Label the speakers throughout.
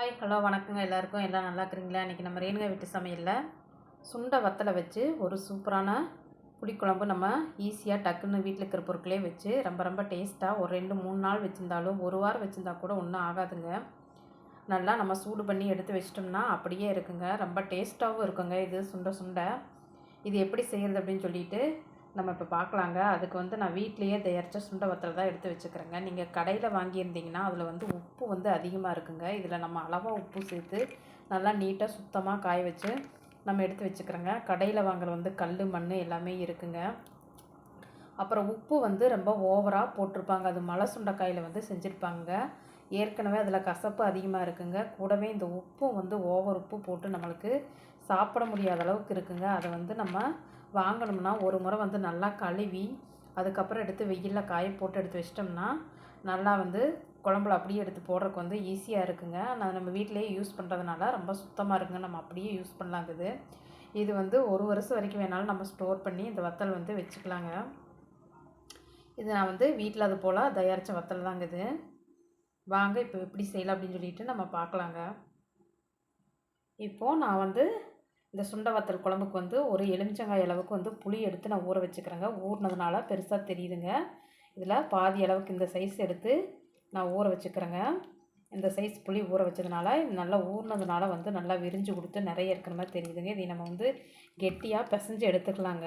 Speaker 1: Hi hello வணக்கங்க. எல்லாருக்கும் எல்லாம் நல்லா இருக்கிறீங்களா? இன்றைக்கி நம்ம ரேணுகா வீட்டு சமையலில் சுண்டை வத்தலை வச்சு ஒரு சூப்பரான புளிக்குழம்பு நம்ம ஈஸியாக டக்குன்னு வீட்டில் இருக்கிற பொருட்களே வச்சு ரொம்ப ரொம்ப டேஸ்ட்டாக ஒரு ரெண்டு மூணு நாள் வச்சுருந்தாலும் ஒரு வாரம் வச்சுருந்தா கூட ஒன்றும் ஆகாதுங்க. நல்லா நம்ம சூடு பண்ணி எடுத்து வச்சிட்டோம்னா அப்படியே இருக்குங்க. ரொம்ப டேஸ்ட்டாகவும் இருக்குங்க இது சுண்டை சுண்டை. இது எப்படி செய்கிறது அப்படின்னு சொல்லிட்டு நம்ம இப்போ பார்க்கலாங்க அதுக்கு வந்து நான் வீட்லேயே தயாரித்த சுண்டை வத்தல் தான் எடுத்து வச்சுக்கிறேங்க. நீங்கள் கடையில் வாங்கியிருந்தீங்கன்னா அதில் வந்து உப்பு வந்து அதிகமாக இருக்குங்க. இதில் நம்ம அளவாக உப்பு சேர்த்து நல்லா நீட்டாக சுத்தமாக காய வச்சு நம்ம எடுத்து வச்சுக்கிறோங்க. கடையில் வாங்குற வந்து கல் மண் எல்லாமே இருக்குங்க. அப்புறம் உப்பு வந்து ரொம்ப ஓவராக போட்டிருப்பாங்க. அது மலை சுண்டைக்காயில் வந்து செஞ்சுருப்பாங்க ஏற்கனவே அதில் கசப்பு அதிகமாக இருக்குங்க. கூடவே இந்த உப்பும் வந்து ஓவர் உப்பு போட்டு நம்மளுக்கு சாப்பிட முடியாத அளவுக்கு இருக்குங்க. அதை வந்து நம்ம வாங்கணும்னா ஒரு முறை வந்து நல்லா கழுவி அதுக்கப்புறம் எடுத்து வெயிலில் காய போட்டு எடுத்து வச்சிட்டோம்னா நல்லா வந்து குழம்புல அப்படியே எடுத்து போடுறதுக்கு வந்து ஈஸியாக இருக்குங்க. நான் நம்ம வீட்டிலேயே யூஸ் பண்ணுறதுனால ரொம்ப சுத்தமாக இருக்குங்க நம்ம அப்படியே யூஸ் பண்ணலாங்குது இது. வந்து ஒரு வருஷம் வரைக்கும் வேணாலும் நம்ம ஸ்டோர் பண்ணி இந்த வத்தல் வந்து வச்சுக்கலாங்க. இது நான் வந்து வீட்டில் அது போல் தயாரித்த வத்தல் தாங்க இது. வாங்க இப்போ எப்படி செய்யலாம் அப்படின்னு சொல்லிட்டு நம்ம பார்க்கலாங்க. இப்போது நான் வந்து இந்த சுண்டை வத்தல் குழம்புக்கு வந்து ஒரு எலுமிச்சங்காய் அளவுக்கு வந்து புளி எடுத்து நான் ஊற வச்சுக்கிறேங்க. ஊறினதுனால பெருசாக தெரியுதுங்க. இதில் பாதி அளவுக்கு இந்த சைஸ் எடுத்து நான் ஊற வச்சுக்கிறேங்க. இந்த சைஸ் புளி ஊற வச்சதுனால நல்லா ஊறினதுனால வந்து நல்லா விரிஞ்சு கொடுத்து நிறைய இருக்கிற மாதிரி தெரியுதுங்க. இதை நம்ம வந்து கெட்டியாக பிசைஞ்சு எடுத்துக்கலாங்க.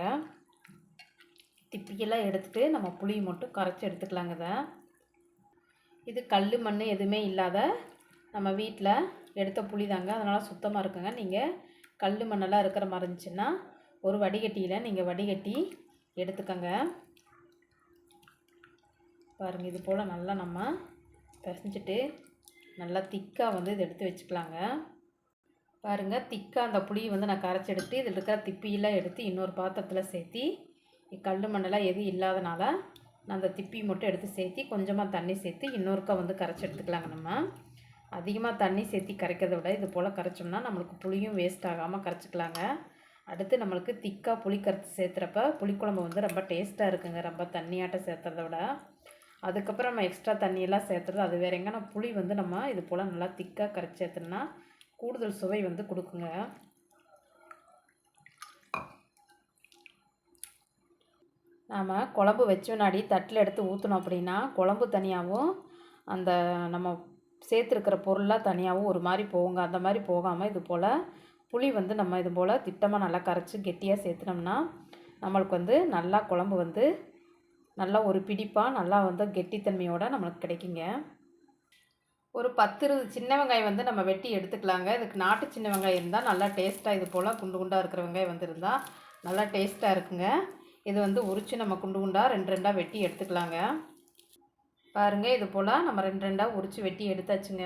Speaker 1: திப்பியெல்லாம் எடுத்துகிட்டு நம்ம புளி மட்டும் கரைச்சி எடுத்துக்கலாங்க இதை. இது கல் மண் எதுவுமே இல்லாத நம்ம வீட்டில் எடுத்த புளி தாங்க அதனால் சுத்தமாக இருக்குங்க. நீங்கள் கல் மண்ணெல்லாம் இருக்கிற மாதிரி இருந்துச்சுன்னா ஒரு வடிகட்டியில் நீங்கள் வடிகட்டி எடுத்துக்கோங்க. பாருங்கள் இது போல் நல்லா நம்ம பிசைஞ்சிட்டு நல்லா திக்காக வந்து இதை எடுத்து வச்சுக்கலாங்க. பாருங்கள் திக்காக அந்த புளியை வந்து நான் கரைச்சி எடுத்து இதில் இருக்கிற திப்பியெல்லாம் எடுத்து இன்னொரு பாத்திரத்தில் சேர்த்தி கல் மண்ணெல்லாம் எதுவும் இல்லாதனால நான் அந்த திப்பி மட்டும் எடுத்து சேர்த்தி கொஞ்சமாக தண்ணி சேர்த்து இன்னொருக்கா வந்து கரைச்சி எடுத்துக்கலாங்க நம்ம. அதிகமாக தண்ணி சேர்த்தி கரைக்கிறத விட இது போல் கரைச்சோம்னா நம்மளுக்கு புளியும் வேஸ்ட் ஆகாமல் கரைச்சிக்கலாங்க. அடுத்து நம்மளுக்கு திக்காக புளி கரைச்சி சேர்த்துறப்ப புளிக்குழம்பு வந்து ரொம்ப டேஸ்ட்டாக இருக்குங்க. ரொம்ப தண்ணியாட்டம் சேர்த்துறத விட. அதுக்கப்புறம் நம்ம எக்ஸ்ட்ரா தண்ணியெல்லாம் சேர்த்துறது அது வேற எங்கன்னா புளி வந்து நம்ம இது போல் நல்லா திக்காக கரைச்சி சேர்த்துனா கூடுதல் சுவை வந்து கொடுக்குங்க. நாம் குழம்பு வச்ச முன்னாடி தட்டில் எடுத்து ஊற்றணும் அப்படின்னா குழம்பு தனியாகவும் அந்த நம்ம சேர்த்துருக்கிற பொருளாக தனியாகவும் ஒரு மாதிரி போகுங்க. அந்த மாதிரி போகாமல் இது போல் புளி வந்து நம்ம இது போல் திட்டமாக நல்லா கரைச்சி கெட்டியாக சேர்த்துனோம்னா நம்மளுக்கு வந்து நல்லா குழம்பு வந்து நல்லா ஒரு பிடிப்பாக நல்லா வந்து கெட்டித்தன்மையோடு நம்மளுக்கு கிடைக்குங்க. ஒரு பத்து இருபது சின்ன வெங்காயம் வந்து நம்ம வெட்டி எடுத்துக்கலாங்க. இதுக்கு நாட்டு சின்ன வெங்காயம் இருந்தால் நல்லா டேஸ்ட்டாக இது போல் குண்டு குண்டாக இருக்கிற வெங்காயம் வந்து இருந்தால் நல்லா டேஸ்ட்டாக இருக்குங்க. இது வந்து உரித்து நம்ம குண்டு குண்டாக ரெண்டு ரெண்டாக வெட்டி எடுத்துக்கலாங்க. பாருங்கள் இது போல் நம்ம ரெண்டு ரெண்டாக உரித்து வெட்டி எடுத்தாச்சுங்க.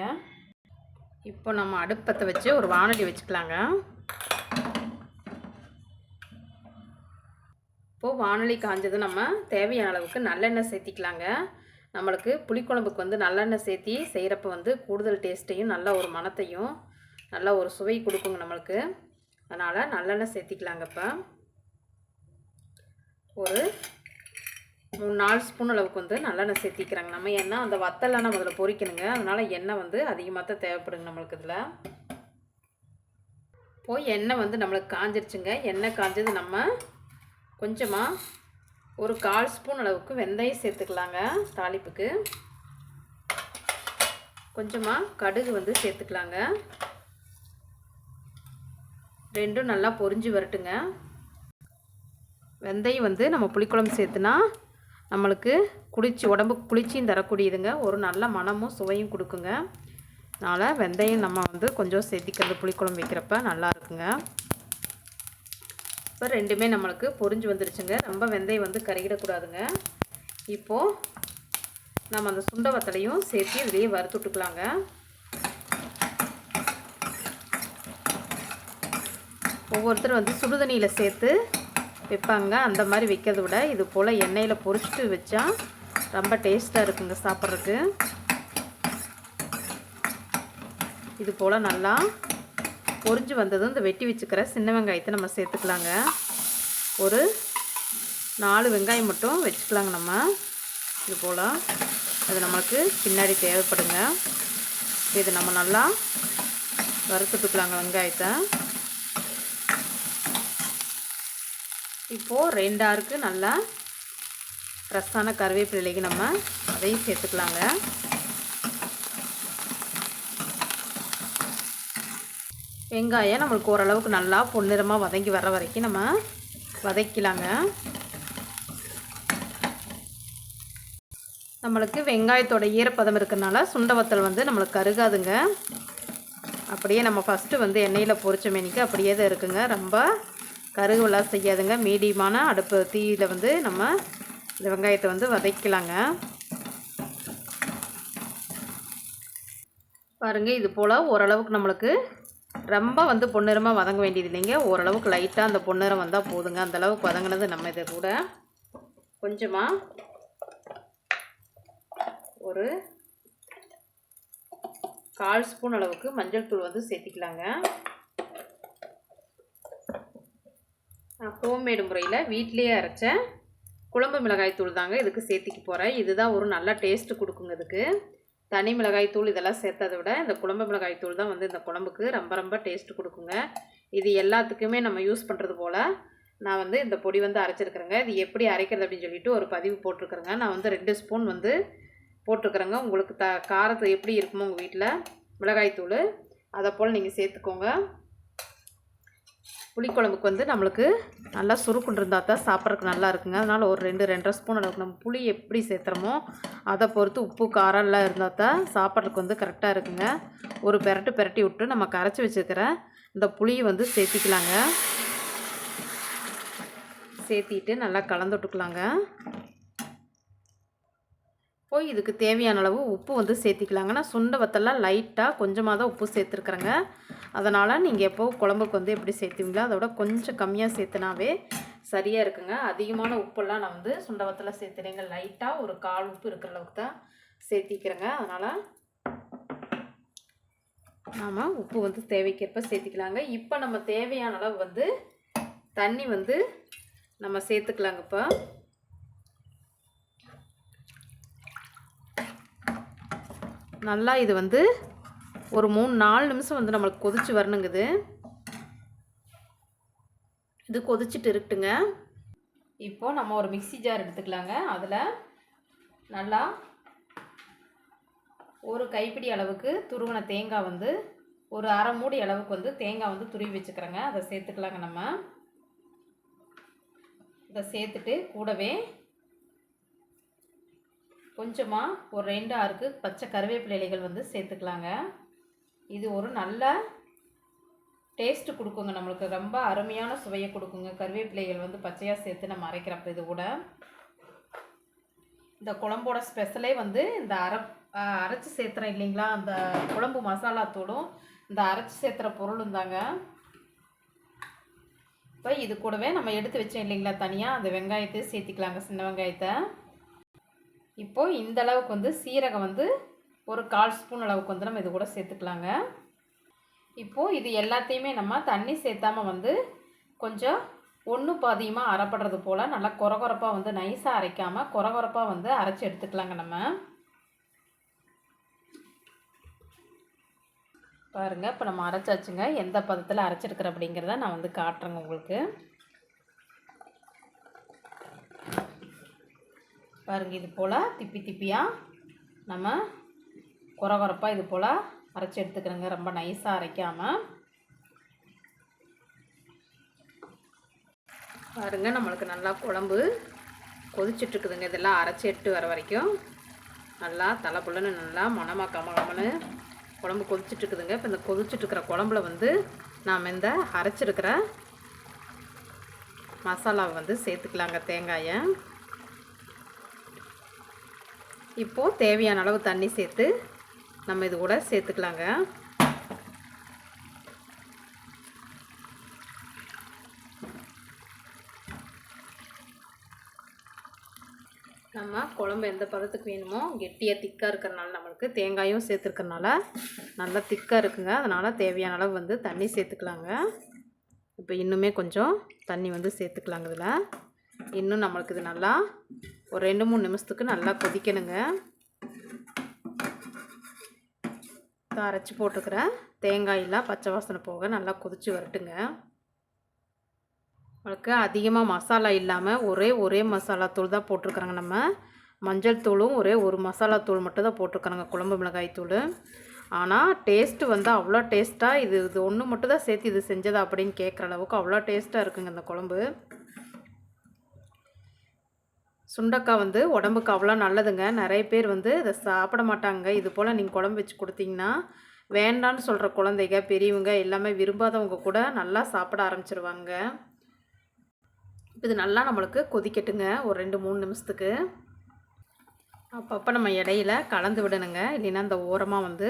Speaker 1: இப்போ நம்ம அடுப்பத்தை வச்சு ஒரு வானொலி வச்சுக்கலாங்க. இப்போது வானொலி காஞ்சது நம்ம தேவையான அளவுக்கு நல்லெண்ணெய் சேர்த்திக்கலாங்க. நம்மளுக்கு புளிக்குழம்புக்கு வந்து நல்லெண்ணெய் சேர்த்தி செய்கிறப்ப வந்து கூடுதல் டேஸ்ட்டையும் நல்ல ஒரு மனத்தையும் நல்ல ஒரு சுவை கொடுக்குங்க நம்மளுக்கு. அதனால் நல்லெண்ணெய் சேர்த்திக்கலாங்க இப்போ. ஒரு மூணு நாலு ஸ்பூன் அளவுக்கு வந்து நல்லெண்ணெய் சேர்த்திக்கிறாங்க. நம்ம எண்ணெய் அந்த வத்தலெண்ணெய் முதல்ல அதில் பொரிக்கணுங்க அதனால் எண்ணெய் வந்து அதிகமாக தான் தேவைப்படுங்க நம்மளுக்கு இதில். போய் எண்ணெய் வந்து நம்மளுக்கு காஞ்சிருச்சுங்க. எண்ணெய் காஞ்சது நம்ம கொஞ்சமாக ஒரு கால் ஸ்பூன் அளவுக்கு வெந்தயம் சேர்த்துக்கலாங்க தாளிப்புக்கு. கொஞ்சமாக கடுகு வந்து சேர்த்துக்கலாங்க. ரெண்டும் நல்லா பொரிஞ்சு வரட்டுங்க. வெந்தயம் வந்து நம்ம புளிக்குழம்பு சேர்த்துனா நம்மளுக்கு குளிர்ச்சி உடம்புக்கு குளிர்ச்சியும் தரக்கூடியதுங்க. ஒரு நல்ல மனமும் சுவையும் கொடுக்குங்க. அதனால் வெந்தயம் நம்ம வந்து கொஞ்சம் சேர்த்திக்கிறது புளிக்குழம்பு வைக்கிறப்ப நல்லா இருக்குங்க. இப்போ ரெண்டுமே நம்மளுக்கு பொறிஞ்சு வந்துருச்சுங்க. ரொம்ப வெந்தயம் வந்து கருகிடக்கூடாதுங்க. இப்போது நம்ம அந்த சுண்ட வத்தலையும் சேர்த்து இதுலேயே வறுத்து விட்டுக்கலாங்க. ஒவ்வொருத்தரும் வந்து சுடுதண்ணியில் சேர்த்து வைப்பாங்க. அந்த மாதிரி வைக்கிறத விட இது போல் எண்ணெயில் பொரிச்சிட்டு வச்சா ரொம்ப டேஸ்ட்டாக இருக்குங்க சாப்பிட்றதுக்கு. இது போல் நல்லா பொரிஞ்சு வந்ததும் இந்த வெட்டி வச்சுக்கிற சின்ன வெங்காயத்தை நம்ம சேர்த்துக்கலாங்க. ஒரு நாலு வெங்காயம் மட்டும் வச்சுக்கலாங்க நம்ம. இது போல் அது நம்மளுக்கு பின்னாடி தேவைப்படுங்க. இது நம்ம நல்லா வறுத்துட்டுக்கலாங்க வெங்காயத்தை. இப்போது ரெண்டாருக்கு நல்லா ஃப்ரெஷ்ஷான கருவேப்பிலைக்கு நம்ம அதையும் சேர்த்துக்கலாங்க. வெங்காயம் நம்மளுக்கு ஓரளவுக்கு நல்லா பொன்னிறமாக வதங்கி வர வரைக்கும் நம்ம வதக்கலாங்க நம்மளுக்கு வெங்காயத்தோட ஈரப்பதம் இருக்கிறனால சுண்ட வத்தல் வந்து நம்மளுக்கு கருகாதுங்க. அப்படியே நம்ம ஃபஸ்ட்டு வந்து எண்ணெயில் பொரிச்ச மேனிக்கு அப்படியே தான் இருக்குங்க. ரொம்ப கருகுலாம் செய்யாதுங்க. மீடியமான அடுப்பு தீயில் வந்து நம்ம இந்த வெங்காயத்தை வந்து வதக்கலாங்க. பாருங்கள் இது போல் ஓரளவுக்கு நம்மளுக்கு ரொம்ப வந்து பொன்னிறமாக வதங்க வேண்டியது இல்லைங்க. ஓரளவுக்கு லைட்டாக அந்த பொன்னிறம் வந்தால் போதுங்க. அந்தளவுக்கு வதங்கினது நம்ம இதை கூட கொஞ்சமாக ஒரு கால் ஸ்பூன் அளவுக்கு மஞ்சள் தூள் வந்து சேர்த்திக்கலாங்க. நான் ஹோம்மேடு முறையில் வீட்டிலேயே அரைச்ச குழம்பு மிளகாய் தூள் தாங்க இதுக்கு சேர்த்திக்க போகிறேன் இதுதான் ஒரு நல்ல டேஸ்ட்டு கொடுக்குங்க இதுக்கு. தனி மிளகாய் தூள் இதெல்லாம் சேர்த்ததை விட இந்த குழம்பு மிளகாய் தூள் தான் வந்து இந்த குழம்புக்கு ரொம்ப ரொம்ப டேஸ்ட்டு கொடுக்குங்க. இது எல்லாத்துக்குமே நம்ம யூஸ் பண்ணுறது போல் நான் வந்து இந்த பொடி வந்து அரைச்சிருக்கிறேங்க. இது எப்படி அரைக்கிறது அப்படின்னு சொல்லிட்டு ஒரு பதிவு போட்டிருக்கிறேங்க. நான் வந்து ரெண்டு ஸ்பூன் வந்து போட்டிருக்கிறேங்க. உங்களுக்கு த காரத்தை எப்படி இருக்குமோ உங்கள் வீட்டில் மிளகாய்த்தூள் அதை போல் நீங்கள் சேர்த்துக்கோங்க. புளிக்குழம்புக்கு வந்து நம்மளுக்கு நல்லா சுருக்குன்னு இருந்தால் தான் சாப்பிட்றதுக்கு நல்லா இருக்குங்க. அதனால் ஒரு ரெண்டு ரெண்டரை ஸ்பூன் அளவுக்கு நம்ம புளி எப்படி சேர்த்துறோமோ அதை பொறுத்து உப்பு காரம்லாம் இருந்தால் தான் சாப்பிட்றதுக்கு வந்து கரெக்டாக இருக்குங்க. ஒரு பெரட்டு பெரட்டி விட்டு நம்ம கரைச்சி வச்சுருக்கிற இந்த புளியை வந்து சேர்த்திக்கலாங்க. சேர்த்திட்டு நல்லா கலந்து விட்டுக்கலாங்க. போய் இதுக்கு தேவையான அளவு உப்பு வந்து சேர்த்திக்கலாங்க. நான் சுண்டை வத்தெல்லாம் லைட்டாக கொஞ்சமாக தான் உப்பு சேர்த்துருக்குறேங்க. அதனால் நீங்கள் எப்போ குழம்புக்கு வந்து எப்படி சேர்த்துவீங்களோ அதோட கொஞ்சம் கம்மியாக சேர்த்துனாவே சரியாக இருக்குங்க. அதிகமான உப்பெல்லாம் நான் வந்து சுண்டவத்தில் சேர்த்துறேங்க. லைட்டாக ஒரு கால் உப்பு இருக்கிற அளவுக்கு தான் சேர்த்திக்கிறேங்க. அதனால் நாம் உப்பு வந்து தேவைக்கேற்ப சேர்த்திக்கலாங்க. இப்போ நம்ம தேவையான அளவு வந்து தண்ணி வந்து நம்ம சேர்த்துக்கலாங்க இப்போ. நல்லா இது வந்து ஒரு மூணு நாலு நிமிஷம் வந்து நம்மளுக்கு கொதிச்சு வரணுங்குது. இது கொதிச்சுட்டு இருக்குட்டுங்க. இப்போ நம்ம ஒரு மிக்சி ஜார் எடுத்துக்கலாங்க. அதில் நல்லா ஒரு கைப்பிடி அளவுக்கு துருவன தேங்காய் வந்து ஒரு அரை மூடி அளவுக்கு வந்து தேங்காய் வந்து துருவி வச்சுக்கிறேங்க. அதை சேர்த்துக்கலாங்க நம்ம. இதை சேர்த்துட்டு கூடவே கொஞ்சமாக ஒரு ரெண்டு ஆறுக்கு பச்சை கருவேப்பிலை இலைகள் வந்து சேர்த்துக்கலாங்க. இது ஒரு நல்ல டேஸ்ட்டு கொடுக்குங்க. நம்மளுக்கு ரொம்ப அருமையான சுவையை கொடுக்குங்க. கருவேப்பிலைகள் வந்து பச்சையாக சேர்த்து நம்ம அரைக்கிறப்ப இது கூட. இந்த குழம்போட ஸ்பெஷலே வந்து இந்த அரை அரைச்சி சேர்த்துறேன் இல்லைங்களா? அந்த குழம்பு மசாலாத்தோடும் இந்த அரைச்சி சேர்த்துற பொருளும் தாங்க. இப்போ இது கூடவே நம்ம எடுத்து வச்சோம் இல்லைங்களா தனியாக அந்த வெங்காயத்தை சேர்த்திக்கலாங்க சின்ன வெங்காயத்தை. இப்போது இந்தளவுக்கு வந்து சீரகம் வந்து ஒரு கால் ஸ்பூன் அளவுக்கு வந்து நம்ம இது கூட சேர்த்துக்கலாங்க. இப்போது இது எல்லாத்தையுமே நம்ம தண்ணி சேர்த்தாமல் வந்து கொஞ்சம் ஒன்று பாதியமாக அரைப்படுறது போல் நல்லா குறகுறப்பாக வந்து நைஸாக அரைக்காமல் குறகுறப்பாக வந்து அரைச்சி எடுத்துக்கலாங்க நம்ம. பாருங்கள் இப்போ நம்ம அரைச்சாச்சுங்க. எந்த பதத்தில் அரைச்சிருக்கிற அப்படிங்கிறத நான் வந்து காட்டுறேங்க உங்களுக்கு. பாருங்கள் இது போல் திப்பி திப்பியாக நம்ம குறவரப்பாக இது போல் அரைச்சி எடுத்துக்கிறேங்க. ரொம்ப நைஸாக அரைக்காமல் பாருங்க நம்மளுக்கு நல்லா குழம்பு கொதிச்சிட்ருக்குதுங்க. இதெல்லாம் அரைச்சி எடுத்து வர வரைக்கும். நல்லா தலைப்புள்ளன்னு நல்லா மணமாக கமகமனு குழம்பு கொதிச்சிட்ருக்குதுங்க. இப்போ இந்த கொதிச்சிட்ருக்கிற குழம்புல வந்து நாம் இந்த அரைச்சிருக்கிற மசாலாவை வந்து சேர்த்துக்கலாங்க தேங்காயை. இப்போது தேவையான அளவு தண்ணி சேர்த்து நம்ம இது கூட சேர்த்துக்கலாங்க. நம்ம குழம்பு எந்த பதத்துக்கு வேணுமோ கெட்டியாக திக்காக இருக்கிறனால நம்மளுக்கு தேங்காயும் சேர்த்துருக்கறனால நல்லா திக்காக இருக்குங்க. அதனால் தேவையான அளவு வந்து தண்ணி சேர்த்துக்கலாங்க. இப்போ இன்னுமே கொஞ்சம் தண்ணி வந்து சேர்த்துக்கலாங்க இதில். இன்னும் நம்மளுக்கு இது நல்லா ஒரு ரெண்டு மூணு நிமிஷத்துக்கு நல்லா கொதிக்கணுங்க. அரைச்சி போட்டுக்கிறேன். தேங்காயெல்லாம் பச்சை வாசனை போக நல்லா கொதித்து வரட்டுங்க. உங்களுக்கு அதிகமாக மசாலா இல்லாமல் ஒரே ஒரே மசாலா தூள் தான் போட்டிருக்குறாங்க நம்ம. மஞ்சள் தூளும் ஒரே ஒரு மசாலா தூள் மட்டும் தான் போட்டிருக்குறாங்க குழம்பு மிளகாய் தூள். ஆனால் டேஸ்ட்டு வந்து அவ்வளோ டேஸ்ட்டாக இது இது ஒன்று மட்டும் தான் சேர்த்து இது செஞ்சதா அப்படின்னு கேட்குற அளவுக்கு அவ்வளோ டேஸ்ட்டாக இருக்குங்க இந்த குழம்பு. சுண்டக்காய் வந்து உடம்புக்கு அவ்வளோ நல்லதுங்க. நிறைய பேர் வந்து இதை சாப்பிட மாட்டாங்க. இது போல் நீங்கள் குழம்பு வச்சு கொடுத்தீங்கன்னா வேண்டான்னு சொல்கிற குழந்தைங்க பெரியவங்க எல்லாமே விரும்பாதவங்க கூட நல்லா சாப்பிட ஆரம்பிச்சிருவாங்க. இது நல்லா நம்மளுக்கு கொதிக்கட்டுங்க. ஒரு ரெண்டு மூணு நிமிஷத்துக்கு. அப்பப்போ நம்ம இடையில கலந்து விடணுங்க. இல்லைன்னா அந்த ஓரமாக வந்து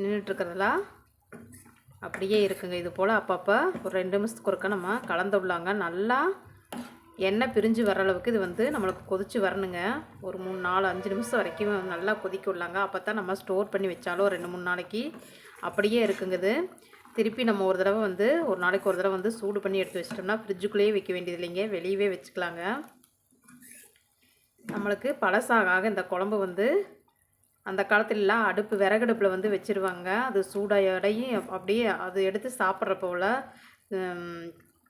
Speaker 1: நின்றுட்டுருக்கிறதெல்லாம் அப்படியே இருக்குங்க. இது போல் அப்பப்போ ஒரு ரெண்டு நிமிஷத்துக்கு ஒருக்க நம்ம கலந்து விடலாங்க. நல்லா எண்ணெய் பிரிஞ்சு வர அளவுக்கு இது வந்து நம்மளுக்கு கொதித்து வரணுங்க. ஒரு மூணு நாலு அஞ்சு நிமிஷம் வரைக்கும் நல்லா கொதிக்க விடலாங்க. அப்போ தான் நம்ம ஸ்டோர் பண்ணி வச்சாலும் ரெண்டு மூணு நாளைக்கு அப்படியே இருக்குங்குது. திருப்பி நம்ம ஒரு தடவை வந்து ஒரு நாளைக்கு ஒரு தடவை வந்து சூடு பண்ணி எடுத்து வச்சிட்டோம்னா ஃப்ரிட்ஜுக்குள்ளேயே வைக்க வேண்டியது இல்லைங்க. வெளியவே வச்சுக்கலாங்க. நம்மளுக்கு பழசாக இந்த குழம்பு வந்து அந்த காலத்துலலாம் அடுப்பு விறகடுப்பில் வந்து வச்சுருவாங்க. அது சூடாடையும் அப்படியே அது எடுத்து சாப்பிட்றப்போல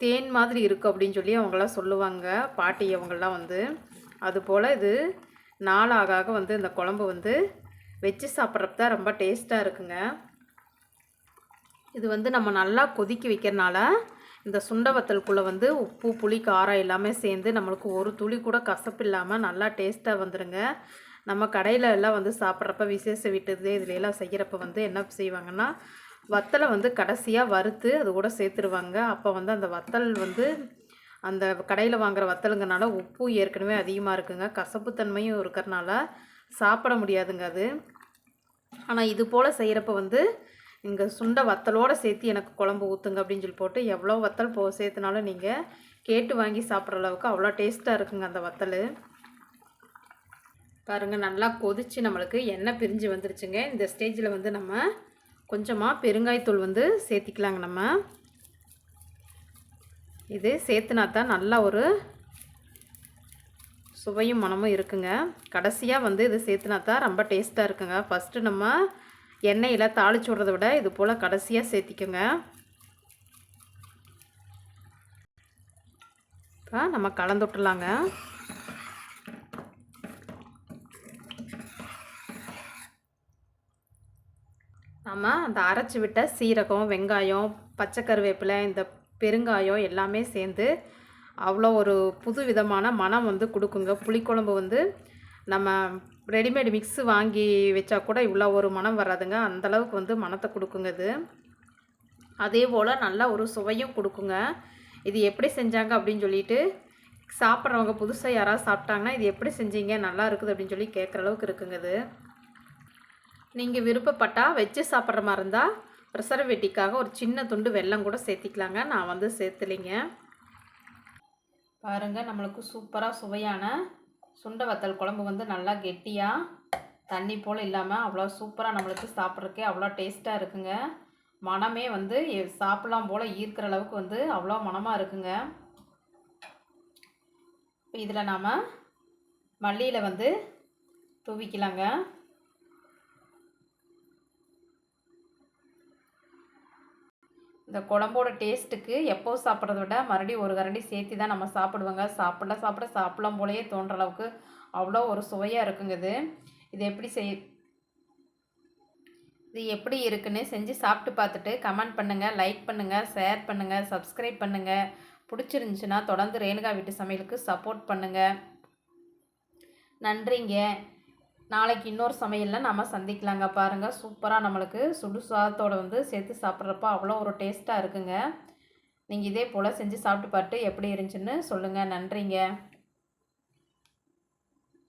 Speaker 1: தேன் மாதிரி இருக்கும் அப்படின்னு சொல்லி அவங்களாம் சொல்லுவாங்க. பாட்டி அவங்களாம் வந்து. அதுபோல் இது நாளாக ஆக வந்து இந்த குழம்பு வந்து வச்சு சாப்பிட்றப்ப தான் ரொம்ப டேஸ்ட்டாக இருக்குங்க. இது வந்து நம்ம நல்லா கொதிக்க வைக்கிறனால இந்த சுண்ட வத்தலுக்குள்ளே வந்து உப்பு புளி காரம் எல்லாமே சேர்ந்து நம்மளுக்கு ஒரு துளி கூட கசப்பு இல்லாமல் நல்லா டேஸ்ட்டாக வந்துடுங்க நம்ம கடையில் எல்லாம் வந்து சாப்பிட்றப்ப விசேஷ வீட்டு இதுல எல்லாம் செய்கிறப்ப வந்து என்ன செய்வாங்கன்னா வத்தலை வந்து கடைசியாக வறுத்து அது கூட சேர்த்துருவாங்க. அப்போ வந்து அந்த வத்தல் வந்து அந்த கடையில் வாங்குகிற வத்தலுங்கனால உப்பு ஏற்கனவே அதிகமாக இருக்குங்க. கசப்புத்தன்மையும் இருக்கிறனால சாப்பிட முடியாதுங்க அது. ஆனால் இது போல் செய்கிறப்ப வந்து இங்கே சுண்டை வத்தலோடு சேர்த்து எனக்கு குழம்பு ஊற்றுங்க அப்படின்னு சொல்லி போட்டு எவ்வளோ வத்தல் போ சேர்த்துனாலும் நீங்கள் கேட்டு வாங்கி சாப்பிட்ற அளவுக்கு அவ்வளோ டேஸ்ட்டாக இருக்குங்க அந்த வத்தல். பாருங்கள் நல்லா கொதித்து நம்மளுக்கு எண்ணெய் பிரிஞ்சு வந்துருச்சுங்க. இந்த ஸ்டேஜில் வந்து நம்ம கொஞ்சமாக பெருங்காயத்தூள் வந்து சேர்த்திக்கலாங்க நம்ம. இது சேர்த்துனா தான் நல்லா ஒரு சுவையும் மனமும் இருக்குங்க. கடைசியாக வந்து இது சேர்த்துனா தான் ரொம்ப டேஸ்ட்டாக இருக்குங்க. ஃபஸ்ட்டு நம்ம எண்ணெயில் தாளிச்சு விட்றத விட இது போல் கடைசியாக சேர்த்திக்கோங்க. இப்போ நம்ம கலந்து விட்டுலாங்க நாம் அந்த அரைச்சி விட்ட சீரகம் வெங்காயம் பச்சை கருவேப்பிலை இந்த பெருங்காயம் எல்லாமே சேர்ந்து அவ்வளோ ஒரு புது விதமான மனம் வந்து கொடுக்குங்க. புளிக்குழம்பு வந்து நம்ம ரெடிமேட் மிக்ஸு வாங்கி வச்சா கூட இவ்வளோ ஒரு மனம் வராதுங்க. அந்தளவுக்கு வந்து மனத்தை கொடுக்குங்க இது. அதே போல் நல்லா ஒரு சுவையும் கொடுக்குங்க. இது எப்படி செஞ்சாங்க அப்படின்னு சொல்லிட்டு சாப்பிட்றவங்க புதுசாக யாராவது சாப்பிட்டாங்கன்னா இது எப்படி செஞ்சீங்க? நல்லா இருக்குது அப்படின்னு சொல்லி கேட்குற அளவுக்கு இருக்குங்க இது. நீங்கள் விருப்பப்பட்டால் வச்சு சாப்பிட்ற மாதிரி இருந்தால் ப்ரெசர்வேட்டிக்காக ஒரு சின்ன துண்டு வெல்லம் கூட சேர்த்திக்கலாங்க. நான் வந்து சேர்த்துலிங்க. பாருங்கள் நம்மளுக்கு சூப்பராக சுவையான சுண்டை வத்தல் குழம்பு வந்து நல்லா கெட்டியாக தண்ணி போல் இல்லாமல் அவ்வளோ சூப்பராக நம்மளுக்கு சாப்பிட்றக்கே அவ்வளோ டேஸ்ட்டாக இருக்குங்க. மனமே வந்து சாப்பிடலாம் போல் ஈர்க்கிற அளவுக்கு வந்து அவ்வளோ மனமாக இருக்குங்க. இப்போ இதில் நாம் மல்லியில் வந்து தூவிக்கலாங்க. இந்த குழம்போட டேஸ்ட்டுக்கு எப்போ சாப்பிட்றத விட மறுபடியும் ஒரு கரண்டி சேர்த்து தான் நம்ம சாப்பிடுவோங்க. சாப்பிட சாப்பிட சாப்பிடலாம் போலயே தோன்ற அளவுக்கு அவ்வளோ ஒரு சுவையாக இருக்குங்க இது. இது எப்படி செய் இது எப்படி இருக்குன்னு செஞ்சு சாப்பிட்டு பார்த்துட்டு கமெண்ட் பண்ணுங்கள் லைக் பண்ணுங்கள் ஷேர் பண்ணுங்கள் சப்ஸ்கிரைப் பண்ணுங்கள் பிடிச்சிருந்துச்சின்னா தொடர்ந்து ரேணுகா வீட்டு சமையலுக்கு சப்போர்ட் பண்ணுங்கள் நன்றிங்க. நாளைக்கு இன்னொரு சமையலில் நம்ம சந்திக்கலாங்க. பாருங்கள் சூப்பராக நம்மளுக்கு சுடு சாதத்தோடு வந்து சேர்த்து சாப்பிட்றப்ப அவ்வளோ ஒரு டேஸ்ட்டாக இருக்குங்க. நீங்கள் இதே போல் செஞ்சு சாப்பிட்டு பார்த்து எப்படி இருந்துச்சுன்னு சொல்லுங்கள் நன்றிங்க.